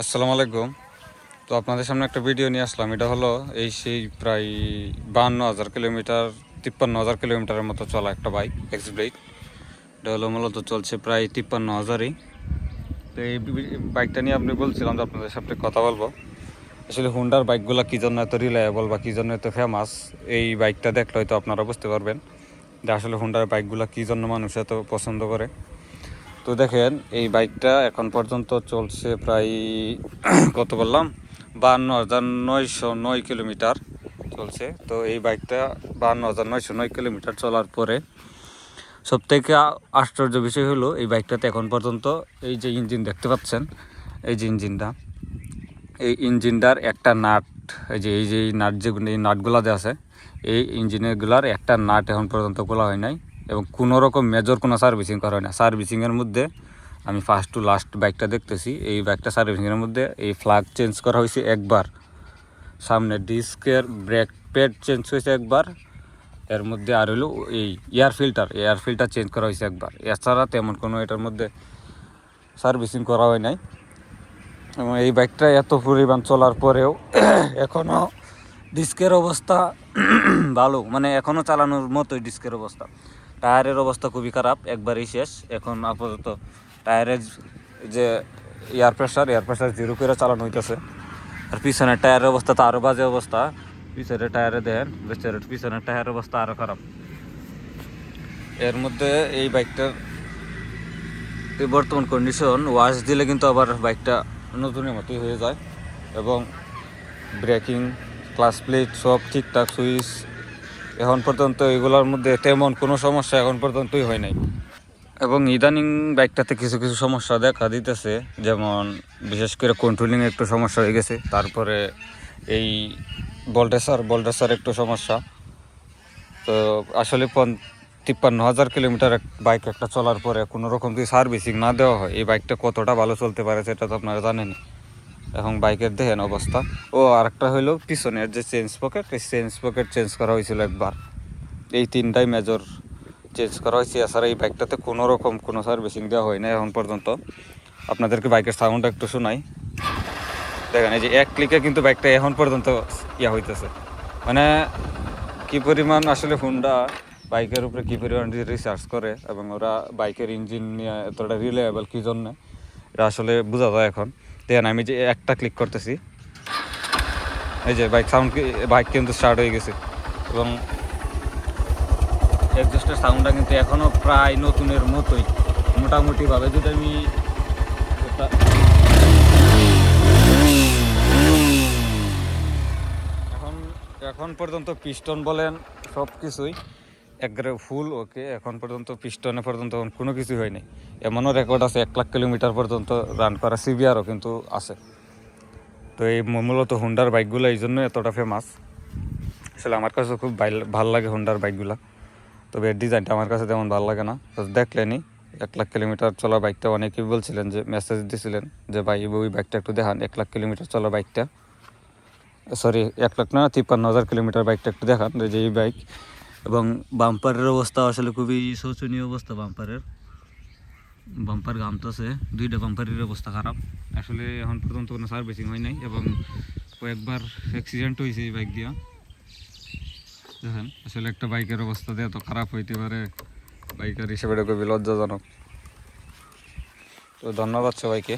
আসসালামু আলাইকুম। তো আপনাদের সামনে একটা ভিডিও নিয়ে আসলাম। এটা হলো এই সেই প্রায় বাহান্ন হাজার কিলোমিটার, তিপ্পান্ন হাজার কিলোমিটারের মতো চলা একটা বাইক এক্স ব্রেক এটা হলো মূলত চলছে প্রায় তিপ্পান্ন হাজারই। তো এই বাইকটা নিয়ে আপনি বলছিলাম যে আপনাদের সাথে কথা বলব। আসলে হুন্ডার বাইকগুলো কী জন্য এত রিলায়েবল বা কী জন্য এত ফেমাস এই বাইকটা দেখলে হয়তো আপনারা বুঝতে পারবেন যে আসলে হুন্ডার বাইকগুলো কী জন্য মানুষ এত পছন্দ করে। তো দেখেন, এই বাইকটা এখন পর্যন্ত চলছে প্রায়, কত বললাম? বাহান্ন হাজার নয়শো নয় কিলোমিটার চলছে। তো এই বাইকটা বাহান্ন হাজার নয়শো নয় কিলোমিটার চলার পরে সবথেকে আশ্চর্য বিষয় হলো, এই বাইকটাতে এখন পর্যন্ত এই যে ইঞ্জিন দেখতে পাচ্ছেন, এই যে ইঞ্জিনটা, এই ইঞ্জিনটার একটা নাট, এই যে এই যে নাট যে এই নাটগুলো আছে, এই ইঞ্জিনেরগুলার একটা নাট এখন পর্যন্ত খোলা হয় নাই। এবং কোনো রকম মেজর কোনো সার্ভিসিং করা হয় না। সার্ভিসিংয়ের মধ্যে আমি ফার্স্ট টু লাস্ট বাইকটা দেখতেছি। এই বাইকটা সার্ভিসিংয়ের মধ্যে এই ফ্লাগ চেঞ্জ করা হয়েছে একবার। সামনে ডিস্কের ব্রেক প্যাড চেঞ্জ হয়েছে একবার। এর মধ্যে আর হলো এই air filter air filter change করা হয়েছে একবার। এছাড়া তেমন কোনো এটার মধ্যে সার্ভিসিং করা হয় নাই। এবং এই বাইকটা এত পরিমাণ চলার পরেও এখনও ডিস্কের অবস্থা ভালো। মানে এখনও চালানোর মতোই ডিস্কের অবস্থা। টায়ারের অবস্থা খুবই খারাপ, একবারই শেষ। এখন আপাতত টায়ারের যে air pressure air pressure zero করে চালানো হইতেছে। আর পিছনের টায়ারের অবস্থা তো আরও বাজে অবস্থা। পিছনের টায়ারে দেন বেচারের পিছনের টায়ারের অবস্থা আরও খারাপ। এর মধ্যে এই বাইকটার বর্তমান কন্ডিশন ওয়াশ দিলে কিন্তু আবার বাইকটা নতুনের মতোই হয়ে যায়। এবং ব্রেকিং ক্লাস প্লেট সব ঠিকঠাক সুইচ এখন পর্যন্ত এগুলোর মধ্যে তেমন কোনো সমস্যা এখন পর্যন্তই হয় নাই। এবং ইদানিং বাইকটাতে কিছু কিছু সমস্যা দেখা দিতেছে, যেমন বিশেষ করে কন্ট্রোলিং একটু সমস্যা হয়ে গেছে, তারপরে এই বল্টেসার বল্টেসার একটু সমস্যা। তো আসলে পন- তিপ্পান্ন হাজার কিলোমিটার বাইক একটা চলার পরে কোনো রকম যদি সার্ভিসিং না দেওয়া হয়, এই বাইকটা কতটা ভালো চলতে পারে সেটা তো আপনারা জানেনই। এখন বাইকের দেখেন অবস্থা। ও, আরেকটা হলো পিছনের যে চেঞ্জ পকেট এই চেঞ্জ পকেট চেঞ্জ করা হয়েছিল একবার। এই তিনটাই মেজর চেঞ্জ করা হয়েছে। এছাড়া এই বাইকটাতে কোনো রকম কোনো সার্ভিসিং দেওয়া হয় না এখন পর্যন্ত। আপনাদেরকে বাইকের সাউন্ডটা একটু শোনাই। দেখেন, এই যে এক ক্লিকে কিন্তু বাইকটা এখন পর্যন্ত ইয়া হইতেছে। মানে কি পরিমাণ আসলে হুন্ডা বাইকের উপরে কী পরিমাণ রিসার্চ করে এবং ওরা বাইকের ইঞ্জিন নিয়ে এতটা রিলায়েবল কী জন্য, এটা আসলে বোঝা যায় এখন। দেখেন আমি যে একটা ক্লিক করতেছি। এই যে বাইক সাউন্ড বাইক কিন্তু স্টার্ট হয়ে গেছে। এবং এক্সস্টের সাউন্ডটা কিন্তু এখনও প্রায় নতুনের মতোই। মোটামুটিভাবে যদি আমি এখন এখন পর্যন্ত পিস্টন বলেন সব কিছুই একবারে ফুল ওকে এখন পর্যন্ত পিস্টনে পর্যন্ত কোনো কিছু হয়নি। এমনও রেকর্ড আছে, এক লাখ কিলোমিটার পর্যন্ত রান করা সিবিআরও কিন্তু আছে। তো এই মূলত হুন্ডার বাইকগুলো এই জন্য এতটা ফেমাস আসলে আমার কাছে খুব ভালো লাগে হুন্ডার বাইকগুলো তবে এর ডিজাইনটা আমার কাছে তেমন ভালো লাগে না। দেখলেনি এক লাখ কিলোমিটার চলা বাইকটা অনেকেই বলছিলেন যে মেসেজ দিছিলেন যে, ভাই ওই বাইকটা একটু দেখান, এক লাখ কিলোমিটার চলা বাইকটা সরি এক লাখ না, তিপ্পান্ন হাজার কিলোমিটার বাইকটা একটু দেখান যে এই বাইক এবং বাম্পারের অবস্থা আসলে খুবই শোচনীয় অবস্থা বাম্পারের। বাম্পার গামতেছে দুইটা বাম্পারের অবস্থা খারাপ। আসলে এখন পর্যন্ত কোনো সার্ভিসিং হয় নাই এবং কয়েকবার অ্যাক্সিডেন্ট হয়েছে এই বাইক দিয়া। দেখেন, আসলে একটা বাইকের অবস্থা দিয়ে এত খারাপ হইতে পারে বাইকার হিসেবে খুবই লজ্জাজনক। তো ধন্যবাদ সবাইকে।